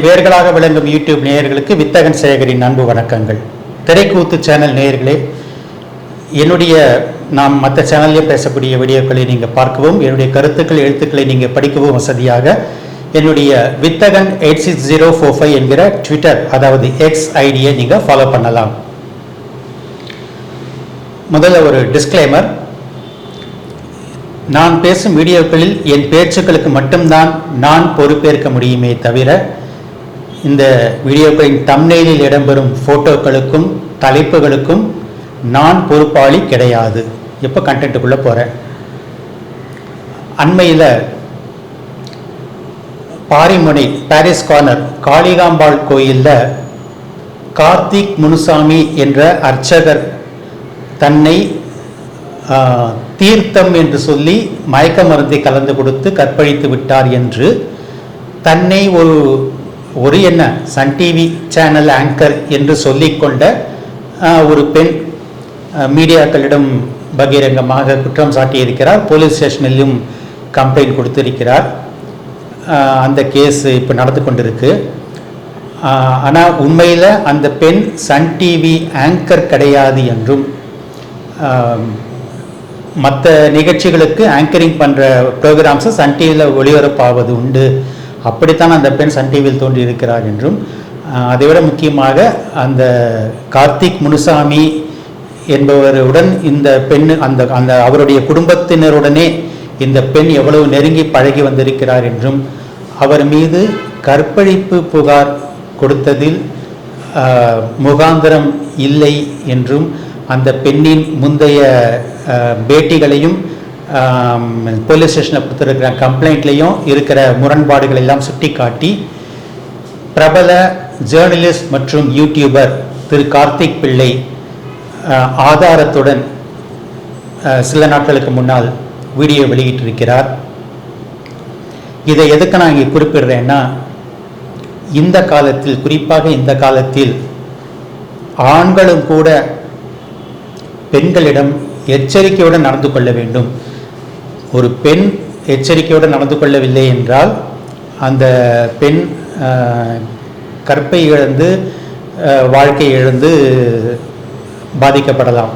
என் வேர்களாக விளங்கும் யூடியூப் நேயர்களுக்கு வித்தகன் சேகரின் அன்பு வணக்கங்கள். திரைக்கூத்து சேனல் நேயர்களே என்னுடைய நாம் மற்ற சேனல்லையும் பேசக்கூடிய வீடியோக்களை நீங்கள் பார்க்கவும் என்னுடைய கருத்துக்கள் எழுத்துக்களை நீங்கள் படிக்கவும் வசதியாக என்னுடைய Vithagan eight six zero four five என்கிற ட்விட்டர் அதாவது எக்ஸ் ஐடியை நீங்கள் ஃபாலோ பண்ணலாம். முதல்ல ஒரு டிஸ்க்ளைமர் நான் பேசும் வீடியோக்களில் என் பேச்சுக்களுக்கு மட்டும்தான் நான் பொறுப்பேற்க முடியுமே தவிர இந்த வீடியோக்களின் தம்னெயிலில் இடம்பெறும் ஃபோட்டோக்களுக்கும் தலைப்புகளுக்கும் நான் பொறுப்பாளி கிடையாது. இப்போ கண்டென்ட்டுக்குள்ளே போகிறேன் அண்மையில் பாரிமுனை பாரிஸ் கார்னர் காளிகாம்பாள் கோயிலில் கார்த்திக் முனுசாமி என்ற அர்ச்சகர் தன்னை தீர்த்தம் என்று சொல்லி மயக்க மருந்தை கலந்து கொடுத்து கற்பழித்து விட்டார் என்று தன்னை ஒரு ஒரு என்ன? சன் டிவி சேனல் ஆங்கர் என்று சொல்லிக்கொண்ட ஒரு பெண் மீடியாக்களிடம் பகிரங்கமாக குற்றம் சாட்டியிருக்கிறார். போலீஸ் ஸ்டேஷனிலும் கம்ப்ளைண்ட் கொடுத்திருக்கிறார். அந்த கேஸ் இப்போ நடந்து கொண்டிருக்கு. ஆனால் உண்மையில் அந்த பெண் சன் டிவி ஆங்கர் கிடையாது என்றும் மற்ற நிகழ்ச்சிகளுக்கு ஆங்கரிங் பண்ணுற ப்ரோக்ராம்ஸை சன் டிவியில் ஒளிபரப்பாவது உண்டு அப்படித்தான் அந்த பெண் சன் டிவியில் தோன்றியிருக்கிறார் என்றும் அதைவிட முக்கியமாக அந்த கார்த்திக் முனுசாமி என்பவருடன் இந்த பெண் அந்த அந்த அவருடைய குடும்பத்தினருடனே இந்த பெண் எவ்வளவு நெருங்கி பழகி வந்திருக்கிறார் என்றும் அவர் மீது கற்பழிப்பு புகார் கொடுத்ததில் முகாந்திரம் இல்லை என்றும் அந்த பெண்ணின் முந்தைய பேட்டிகளையும் போலீஸ் ஸ்டேஷனை கொடுத்துருக்கிற கம்ப்ளைண்ட்லேயும் இருக்கிற முரண்பாடுகள் எல்லாம் சுட்டிக்காட்டி பிரபல ஜேர்னலிஸ்ட் மற்றும் யூடியூபர் திரு கார்த்திக் பிள்ளை ஆதாரத்துடன் சில நாட்களுக்கு முன்னால் வீடியோ வெளியிட்டிருக்கிறார். இதை எதுக்கு நான் இங்கே குறிப்பிடுறேன்னா இந்த காலத்தில் குறிப்பாக இந்த காலத்தில் ஆண்களும் கூட பெண்களிடம் எச்சரிக்கையுடன் நடந்து கொள்ள வேண்டும். ஒரு பெண் எச்சரிக்கையுடன் நடந்து கொள்ளவில்லை என்றால் அந்த பெண் கற்பை இழந்து வாழ்க்கை இழந்து பாதிக்கப்படலாம்.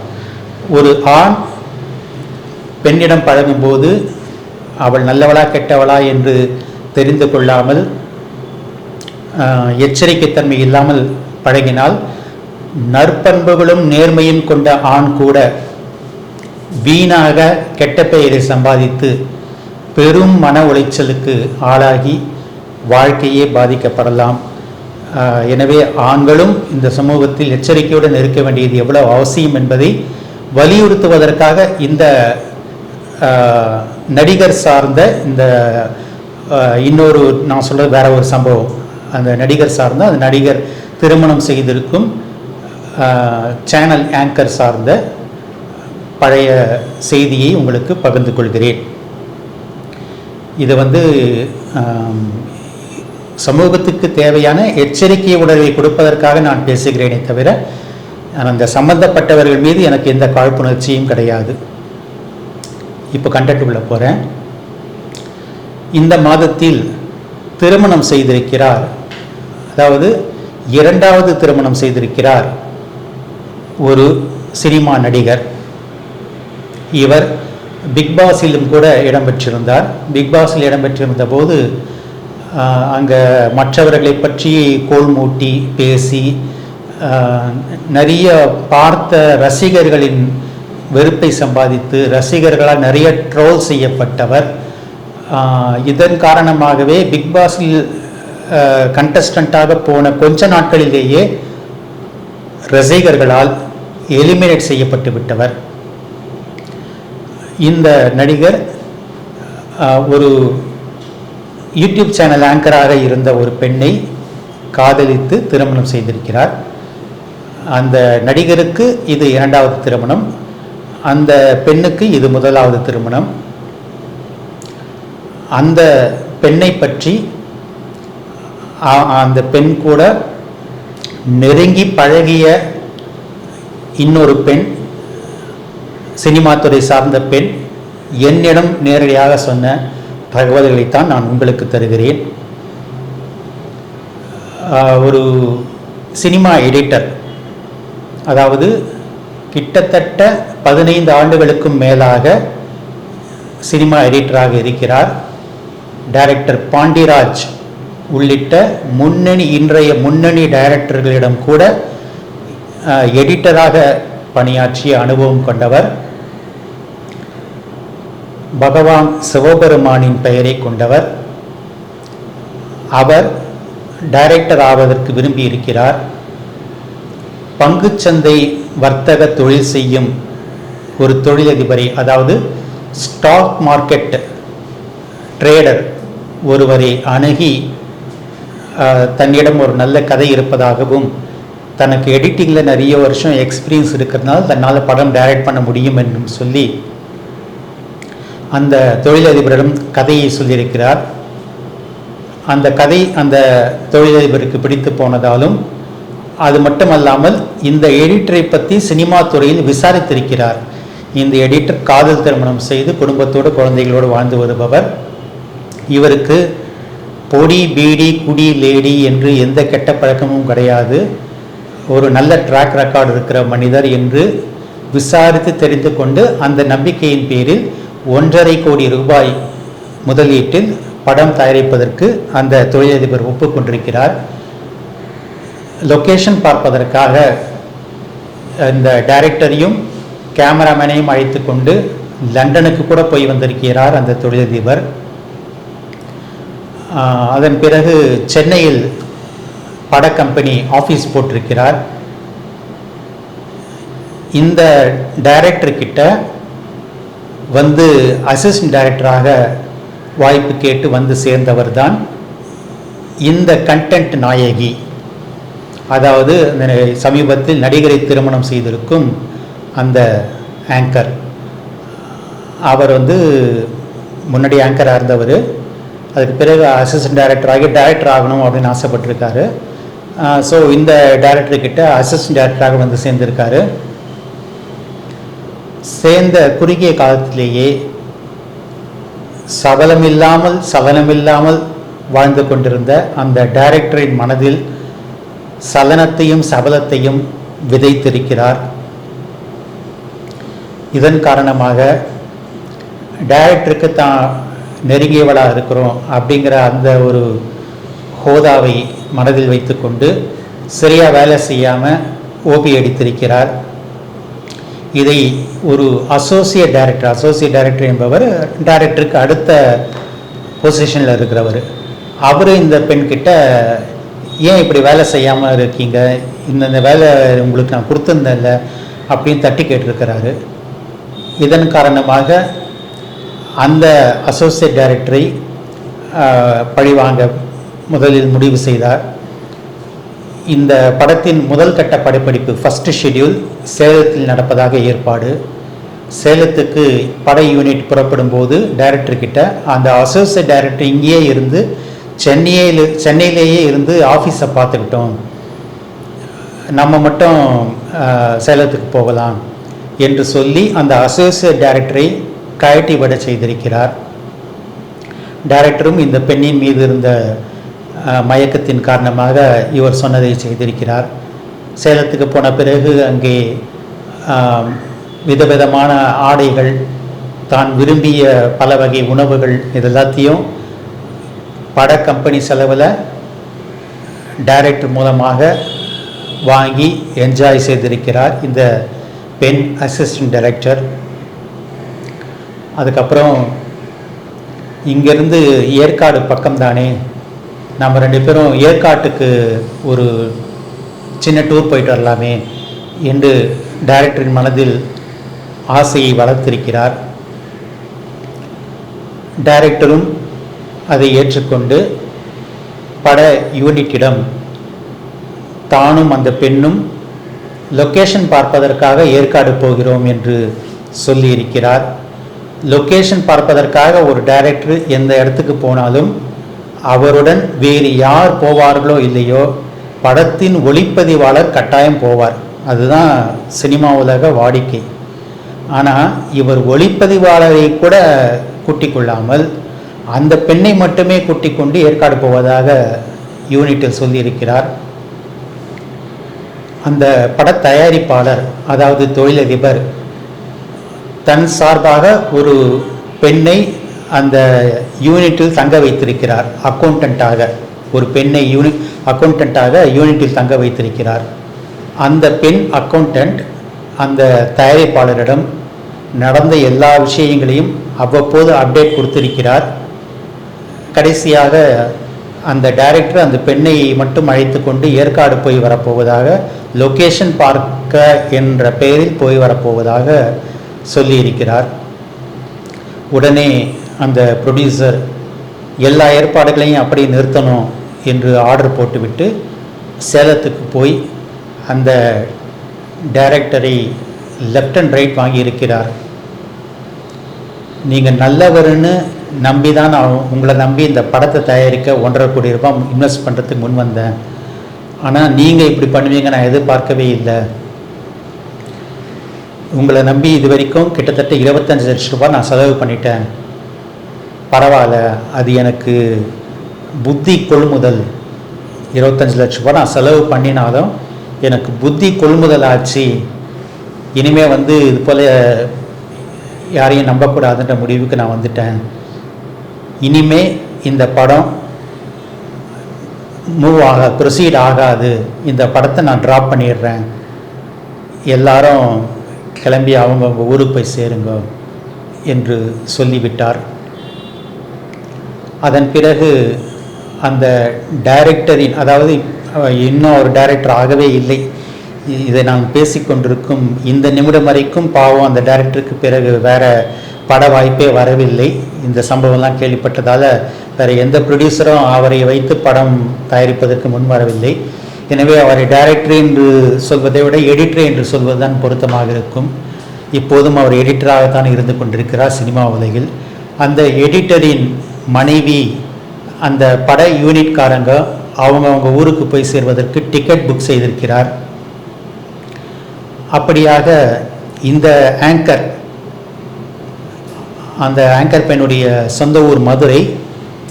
ஒரு ஆண் பெண்ணிடம் பழகும்போது அவள் நல்லவளா கெட்டவளா என்று தெரிந்து கொள்ளாமல் எச்சரிக்கைத்தன்மை இல்லாமல் பழகினால் நற்பண்புகளும் நேர்மையும் கொண்ட ஆண் கூட வீணாக கெட்ட பெயரை சம்பாதித்து பெரும் மன உளைச்சலுக்கு ஆளாகி வாழ்க்கையே பாதிக்கப்படலாம். எனவே ஆண்களும் இந்த சமூகத்தில் எச்சரிக்கையுடன் இருக்க வேண்டியது எவ்வளவு அவசியம் என்பதை வலியுறுத்துவதற்காக இந்த நடிகர் சார்ந்த இந்த இன்னொரு நான் சொல்கிறது வேற ஒரு சம்பவம். அந்த நடிகர் சார்ந்த அந்த நடிகர் திருமணம் செய்திருக்கும் சேனல் ஆங்கர் சார்ந்த பழைய செய்தியை உங்களுக்கு பகிர்ந்து கொள்கிறேன். இது வந்து சமூகத்துக்கு தேவையான எச்சரிக்கை உணர்வை கொடுப்பதற்காக நான் பேசுகிறேனே தவிர அந்த சம்பந்தப்பட்டவர்கள் மீது எனக்கு எந்த காழ்ப்புணர்ச்சியும் கிடையாது. இப்போ கண்டக்டுக்குள்ளே போகிறேன் இந்த மாதத்தில் திருமணம் செய்திருக்கிறார். அதாவது இரண்டாவது திருமணம் செய்திருக்கிறார் ஒரு சினிமா நடிகர். இவர் பிக் பாஸிலும் கூட இடம்பெற்றிருந்தார். பிக்பாஸில் இடம்பெற்றிருந்த போது அங்கே மற்றவர்களை பற்றி கோல் மூட்டி பேசி நிறைய பார்த்த ரசிகர்களின் வெறுப்பை சம்பாதித்து ரசிகர்களால் நிறைய ட்ரோல் செய்யப்பட்டவர். இதன் காரணமாகவே பிக்பாஸில் கண்டஸ்டண்ட்டாக போன கொஞ்ச நாட்களிலேயே ரசிகர்களால் எலிமினேட் செய்யப்பட்டு விட்டவர். இந்த நடிகர் ஒரு யூடியூப் சேனல் ஆங்கராக இருந்த ஒரு பெண்ணை காதலித்து திருமணம் செய்திருக்கிறார். அந்த நடிகருக்கு இது இரண்டாவது திருமணம். அந்த பெண்ணுக்கு இது முதலாவது திருமணம். அந்த பெண்ணை பற்றி அந்த பெண் கூட நெருங்கி பழகிய இன்னொரு பெண் சினிமா துறை சார்ந்த பெண் என்னிடம் நேரடியாக சொன்ன தகவல்களைத்தான் நான் உங்களுக்கு தருகிறேன். ஒரு சினிமா எடிட்டர் அதாவது கிட்டத்தட்ட பதினைந்து ஆண்டுகளுக்கும் மேலாக சினிமா எடிட்டராக இருக்கிறார். டைரக்டர் பாண்டிராஜ் உள்ளிட்ட முன்னணி இன்றைய முன்னணி டைரக்டர்களிடம் கூட எடிட்டராக பணியாற்றிய அனுபவம் கொண்டவர். பகவான் சிவபெருமானின் பெயரை கொண்டவர். அவர் டைரக்டர் ஆவதற்கு விரும்பி இருக்கிறார் பங்குச்சந்தை வர்த்தக தொழில் செய்யும் ஒரு தொழிலதிபரை அதாவது ஸ்டாக் மார்க்கெட் ட்ரேடர் ஒருவரை அணுகி தன்னிடம் ஒரு நல்ல கதை இருப்பதாகவும் தனக்கு எடிட்டிங்கில் நிறைய வருஷம் எக்ஸ்பீரியன்ஸ் இருக்கிறதுனால தன்னால் படம் டைரக்ட் பண்ண முடியும் என்றும் சொல்லி அந்த தொழிலதிபரிடம் கதையை சொல்லியிருக்கிறார். அந்த கதை அந்த தொழிலதிபருக்கு பிடித்து போனதாலும் அது மட்டுமல்லாமல் இந்த எடிட்டரை பற்றி சினிமா துறையில் விசாரித்திருக்கிறார். இந்த எடிட்டர் காதல் திருமணம் செய்து குடும்பத்தோடு குழந்தைகளோடு வாழ்ந்து வருபவர். இவருக்கு பொடி பீடி குடி லேடி என்று எந்த கெட்ட பழக்கமும் கிடையாது. ஒரு நல்ல ட்ராக் ரெக்கார்டு இருக்கிற மனிதர் என்று விசாரித்து தெரிந்து கொண்டு அந்த நம்பிக்கையின் பேரில் ஒன்றரை கோடி ரூபாய் முதலீட்டில் படம் தயாரிப்பதற்கு அந்த தொழிலதிபர் ஒப்புக்கொண்டிருக்கிறார். லொக்கேஷன் பார்ப்பதற்காக இந்த டைரக்டரையும் கேமராமேனையும் அழைத்து கொண்டு லண்டனுக்கு கூட போய் வந்திருக்கிறார் அந்த தொழிலதிபர். அதன் பிறகு சென்னையில் பட கம்பெனி ஆஃபீஸ் போட்டிருக்கிறார். இந்த டைரக்டர்கிட்ட வந்து அசிஸ்டன்ட் டைரக்டராக வாய்ப்பு கேட்டு வந்து சேர்ந்தவர் தான் இந்த கண்டென்ட் நாயகி. அதாவது சமீபத்தில் நடிகரை திருமணம் செய்திருக்கும் அந்த ஆங்கர் அவர் வந்து முன்னாடி ஆங்கராக இருந்தவர். அதுக்கு பிறகு அசிஸ்டன்ட் டைரக்டராகி டைரக்டர் ஆகணும் அப்படின்னு ஆசைப்பட்டிருக்காரு. ஸோ இந்த டைரக்டர் கிட்ட அசிஸ்டன்ட் டைரக்டராக வந்து சேர்ந்திருக்காரு. சேர்ந்த குறுகிய காலத்திலேயே சபலமில்லாமல் சலனமில்லாமல் வாழ்ந்து கொண்டிருந்த அந்த டைரக்டரின் மனதில் சலனத்தையும் சபலத்தையும் விதைத்திருக்கிறார். இதன் காரணமாக டைரக்டருக்கு தான் நெருங்கியவளாக இருக்கிறோம் அப்படிங்கிற அந்த ஒரு ஹோதாவை மனதில் வைத்துக்கொண்டு சரியாக வேலை செய்யாமல் ஓபி அடித்திருக்கிறார். இதை ஒரு அசோசியேட் டைரக்டர் அசோசியேட் டைரக்டர் என்பவர் டைரக்டருக்கு அடுத்த பொசிஷனில் இருக்கிறவர். அவர் இந்த பெண்கிட்ட ஏன் இப்படி வேலை செய்யாமல் இருக்கீங்க? இந்தந்த வேலை உங்களுக்கு நான் கொடுத்துருந்தேன்ல அப்படின்னு தட்டி கேட்டிருக்கிறாரு. இதன் காரணமாக அந்த அசோசியேட் டைரக்டரை பழிவாங்க முதலில் முடிவு செய்தார். இந்த படத்தின் முதல் கட்ட படப்பிடிப்பு ஃபஸ்ட்டு ஷெட்யூல் சேலத்தில் நடப்பதாக ஏற்பாடு. சேலத்துக்கு பட யூனிட் புறப்படும் போது டைரக்டர்கிட்ட அந்த அசோசியேட் டைரக்டர் இங்கேயே இருந்து சென்னையில் சென்னையிலேயே இருந்து ஆஃபீஸை பார்த்துக்கிட்டோம். நம்ம மட்டும் சேலத்துக்கு போகலாம் என்று சொல்லி அந்த அசோசியேட் டைரக்டரை கழட்டி விட செய்திருக்கிறார். டைரக்டரும் இந்த பெண்ணின் மீது இருந்த மயக்கத்தின் காரணமாக இவர் சொன்னதை செய்திருக்கிறார். சேலத்துக்கு போன பிறகு அங்கே விதவிதமான ஆடைகள் தான் விரும்பிய பல வகை உணவுகள் இதெல்லாத்தையும் பட கம்பெனி செலவில் டைரக்டர் மூலமாக வாங்கி என்ஜாய் செய்திருக்கிறார் இந்த பெண் அசிஸ்டன்ட் டைரக்டர் அதுக்கப்புறம் இங்கேருந்து ஏற்காடு பக்கம்தானே நம்ம ரெண்டு பேரும் ஏற்காட்டுக்கு ஒரு சின்ன டூர் போயிட்டு வரலாமே என்று டைரக்டரின் மனதில் ஆசையை வளர்த்திருக்கிறார். டைரக்டரும் அதை ஏற்றுக்கொண்டு பட யூனிட்டிடம் தானும் அந்த பெண்ணும் லொக்கேஷன் பார்ப்பதற்காக ஏற்காடு போகிறோம் என்று சொல்லியிருக்கிறார். லொக்கேஷன் பார்ப்பதற்காக ஒரு டைரக்டர் எந்த இடத்துக்கு போனாலும் அவருடன் வேறு யார் போவார்களோ இல்லையோ படத்தின் ஒளிப்பதிவாளர் கட்டாயம் போவார். அதுதான் சினிமா உலக வாடிக்கை. ஆனால் இவர் ஒளிப்பதிவாளரை கூட கூட்டிக் கொள்ளாமல் அந்த பெண்ணை மட்டுமே கூட்டிக் கொண்டு ஏற்காடு போவதாக யூனிட்டில் சொல்லியிருக்கிறார். அந்த பட தயாரிப்பாளர் அதாவது தொழிலதிபர் தன் சார்பாக ஒரு பெண்ணை அந்த யூனிட்டில் தங்க வைத்திருக்கிறார். அக்கௌண்டண்ட்டாக ஒரு பெண்ணை யூனிட் அக்கௌண்டண்ட்டாக யூனிட்டில் தங்க வைத்திருக்கிறார். அந்த பெண் அக்கௌண்டண்ட் அந்த தயாரிப்பாளரிடம் நடந்த எல்லா விஷயங்களையும் அவ்வப்போது அப்டேட் கொடுத்திருக்கிறார். கடைசியாக அந்த டைரக்டர் அந்த பெண்ணை மட்டும் அழைத்து கொண்டு ஏற்காடு போய் வரப்போவதாக லொகேஷன் பார்க்க என்ற பெயரில் போய் வரப்போவதாக சொல்லியிருக்கிறார். உடனே அந்த ப்ரொடியூசர் எல்லா ஏற்பாடுகளையும் அப்படியே நிறுத்தணும் என்று ஆர்டர் போட்டுவிட்டு சேலத்துக்கு போய் அந்த டைரக்டரை லெஃப்ட் அண்ட் ரைட் வாங்கியிருக்கிறார். நீங்கள் நல்லவர்னு நம்பி தான் நான் உங்களை நம்பி இந்த படத்தை தயாரிக்க ஒன்றரை கோடி ரூபாய் இன்வெஸ்ட் பண்ணுறதுக்கு முன் வந்தேன். ஆனால் நீங்கள் இப்படி பண்ணுவீங்க நான் எதிர்பார்க்கவே இல்லை. உங்களை நம்பி இது வரைக்கும் கிட்டத்தட்ட இருபத்தஞ்சு லட்ச ரூபாய் நான் செலவு பண்ணிட்டேன். பரவாயில்ல அது எனக்கு புத்தி கொள்முதல். இருபத்தஞ்சு லட்ச ரூபாய் நான் செலவு பண்ணினாலும் எனக்கு புத்தி கொள்முதல் ஆச்சு. இனிமேல் வந்து இது போல் யாரையும் நம்பக்கூடாதுன்ற முடிவுக்கு நான் வந்துட்டேன். இனிமே இந்த படம் மூவ் ஆக ப்ரொசீட் ஆகாது. இந்த படத்தை நான் ட்ராப் பண்ணிடுறேன். எல்லாரும் கிளம்பி அவங்கவுங்க ஊருக்கு போய் சேருங்க என்று சொல்லிவிட்டார். அதன் பிறகு அந்த டைரக்டரின் அதாவது இன்னும் ஒரு டைரக்டர் ஆகவே இல்லை. இதை நான் பேசிக்கொண்டிருக்கும் இந்த நிமிடம் வரைக்கும் பாவம் அந்த டைரக்டருக்கு பிறகு வேற பட வாய்ப்பே வரவில்லை. இந்த சம்பவம்லாம் கேள்விப்பட்டதால் வேறு எந்த ப்ரொடியூசரும் அவரை வைத்து படம் தயாரிப்பதற்கு முன் வரவில்லை. எனவே அவரை டைரக்டர் என்று சொல்வதை விட எடிட்டர் என்று சொல்வதுதான் பொருத்தமாக இருக்கும். இப்போதும் அவர் எடிட்டராகத்தான் இருந்து கொண்டிருக்கிறார் சினிமா உலகில். அந்த எடிட்டரின் மனைவி அந்த பட யூனிட்காரங்க அவங்கவுங்க ஊருக்கு போய் சேர்வதற்கு டிக்கெட் புக் செய்திருக்கிறார். அப்படியாக இந்த ஆங்கர் அந்த ஆங்கர் பெண்ணுடைய சொந்த ஊர் மதுரை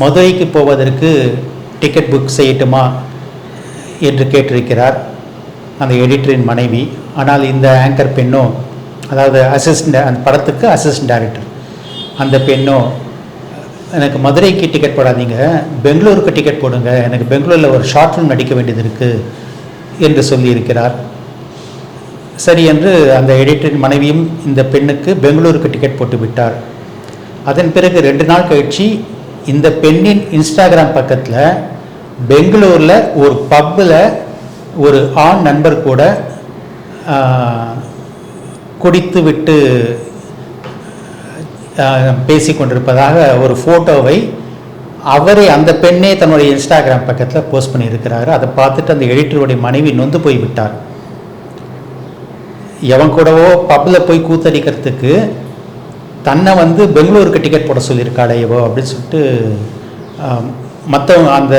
மதுரைக்கு போவதற்கு டிக்கெட் புக் செய்யட்டுமா என்று கேட்டிருக்கிறார் அந்த எடிட்டரின் மனைவி. ஆனால் இந்த ஆங்கர் பெண்ணோ அதாவது அசிஸ்டன்ட் அந்த படத்துக்கு அசிஸ்டன்ட் டைரக்டர் அந்த பெண்ணோ எனக்கு மதுரைக்கு டிக்கெட் போடாதீங்க. பெங்களூருக்கு டிக்கெட் போடுங்க. எனக்கு பெங்களூரில் ஒரு ஷார்ட் ஃபிலிம் நடிக்க வேண்டியது இருக்குது என்று சொல்லியிருக்கிறார். சரி என்று அந்த எடிட்டரின் மனைவியும் இந்த பெண்ணுக்கு பெங்களூருக்கு டிக்கெட் போட்டு விட்டார். அதன் பிறகு ரெண்டு நாள் கழிச்சு இந்த பெண்ணின் இன்ஸ்டாகிராம் பக்கத்தில் பெங்களூரில் ஒரு பப்பில் ஒரு ஆண் நண்பர் கூட குடித்து விட்டு பேசிக்கொண்டிருப்பதாக ஒரு ஃபோட்டோவை அவரே அந்த பெண்ணே தன்னுடைய இன்ஸ்டாகிராம் பக்கத்தில் போஸ்ட் பண்ணியிருக்கிறாரு. அதை பார்த்துட்டு அந்த எடிட்டருடைய மனைவி நொந்து போய் விட்டார். எவன் கூடவோ பப்பில் போய் கூத்தடிக்கிறதுக்கு தன்னை வந்து பெங்களூருக்கு டிக்கெட் போட சொல்லியிருக்காளே இவோ அப்படின்னு சொல்லிட்டு மற்றவங்க அந்த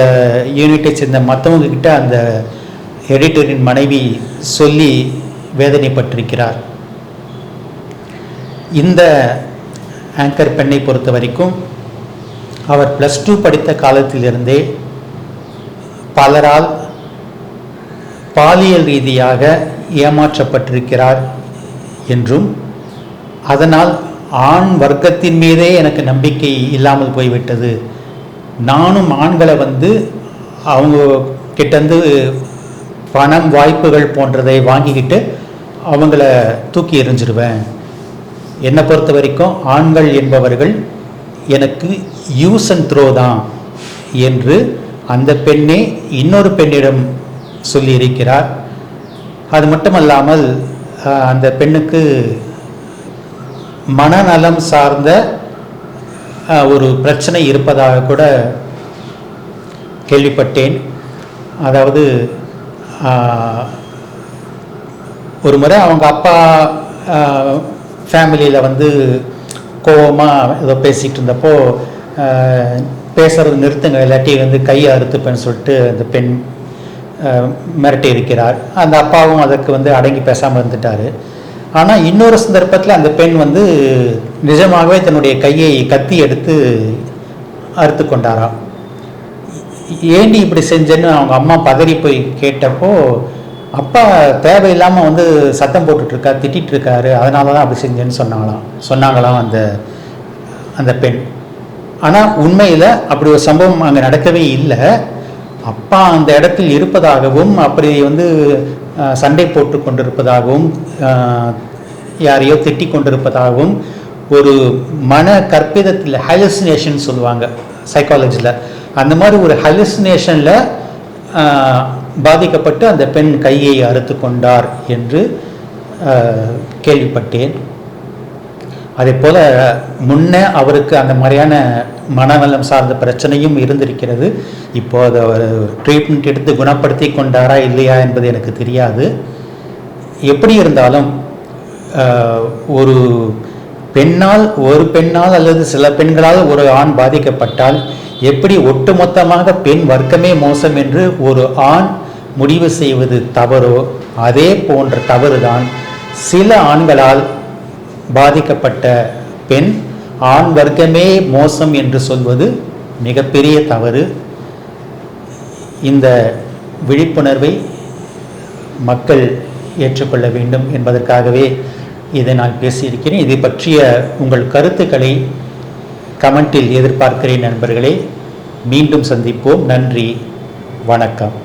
யூனிட்டை சேர்ந்த மற்றவங்கக்கிட்ட அந்த எடிட்டரின் மனைவி சொல்லி வேதனைப்பட்டிருக்கிறார். இந்த ஆங்கர் பெண்ணை பொறுத்த வரைக்கும் அவர் ப்ளஸ் டூ படித்த காலத்திலிருந்தே பலரால் பாலியல் ரீதியாக ஏமாற்றப்பட்டிருக்கிறார் என்றும் அதனால் ஆண் வர்க்கத்தின் மீதே எனக்கு நம்பிக்கை இல்லாமல் போய்விட்டது. நானும் ஆண்களை வந்து அவங்க கிட்டேருந்து பணம் வாய்ப்புகள் போன்றதை வாங்கிக்கிட்டு அவங்கள தூக்கி எறிஞ்சிருவேன். என்னை பொறுத்த வரைக்கும் ஆண்கள் என்பவர்கள் எனக்கு யூஸ் அண்ட் த்ரோ தான் என்று அந்த பெண்ணே இன்னொரு பெண்ணிடம் சொல்லியிருக்கிறார். அது மட்டுமல்லாமல் அந்த பெண்ணுக்கு மனநலம் சார்ந்த ஒரு பிரச்சனை இருப்பதாக கூட கேள்விப்பட்டேன். அதாவது ஒரு முறை அவங்க அப்பா ஃபேமிலியில் வந்து கோவமாக ஏதோ பேசிகிட்டு இருந்தப்போ ஆஹ், பேசுறது நிறுத்துங்க இல்லாட்டி வந்து கையை அறுத்துப்பேன்னு சொல்லிட்டு அந்த பெண் மிரட்டி இருக்கிறார். அந்த அப்பாவும் அதற்கு வந்து அடங்கி பேசாமல் இருந்துட்டார். ஆனால் இன்னொரு சந்தர்ப்பத்தில் அந்த பெண் வந்து நிஜமாகவே தன்னுடைய கையை கத்தி எடுத்து அறுத்து கொண்டாராம். ஏண்டி இப்படி செஞ்சேன்னு அவங்க அம்மா பதறி போய் கேட்டப்போ அப்பா தேவையில்லாமல் வந்து சத்தம் போட்டுட்டு இருக்கா அதனால தான் அப்படி செஞ்சேன்னு சொன்னாங்களாம். சொன்னாங்களாம் அந்த அந்த பெண். ஆனால் உண்மையில் அப்படி ஒரு சம்பவம் அங்கே நடக்கவே இல்லை. அப்பா அந்த இடத்தில் இருப்பதாகவும் அப்படி வந்து சண்டை போட்டு கொண்டிருப்பதாகவும் யாரையோ திட்டி கொண்டிருப்பதாகவும் ஒரு மன கற்பிதத்தில் ஹலுசினேஷன் சொல்லுவாங்க சைக்காலஜியில் அந்த மாதிரி ஒரு ஹலுசினேஷனில் பாதிக்கப்பட்டு அந்த பெண் கையை அறுத்து கொண்டார் என்று கேள்விப்பட்டேன். அதே போல் முன்ன அவருக்கு அந்த மாதிரியான மனநலம் சார்ந்த பிரச்சனையும் இருந்திருக்கிறது. இப்போ அதை அவர் ட்ரீட்மெண்ட் எடுத்து குணப்படுத்தி கொண்டாரா இல்லையா என்பது எனக்கு தெரியாது. எப்படி இருந்தாலும் ஒரு பெண்ணால் ஒரு பெண்ணால் அல்லது சில பெண்களால் ஒரு ஆண் பாதிக்கப்பட்டால் எப்படி ஒட்டுமொத்தமாக பெண் வர்க்கமே மோசம் என்று ஒரு ஆண் முடிவு செய்வது தவறோ அதே போன்ற தவறுதான் சில ஆண்களால் பாதிக்கப்பட்ட பெண் ஆண் வர்க்கமே மோசம் என்று சொல்வது மிகப்பெரிய தவறு. இந்த விழிப்புணர்வை மக்கள் ஏற்றுக்கொள்ள வேண்டும் என்பதற்காகவே இதை நான் பேசியிருக்கிறேன். இதை பற்றிய உங்கள் கருத்துக்களை கமெண்டில் எதிர்பார்க்கிறேன் நண்பர்களே. மீண்டும் சந்திப்போம். நன்றி. வணக்கம்.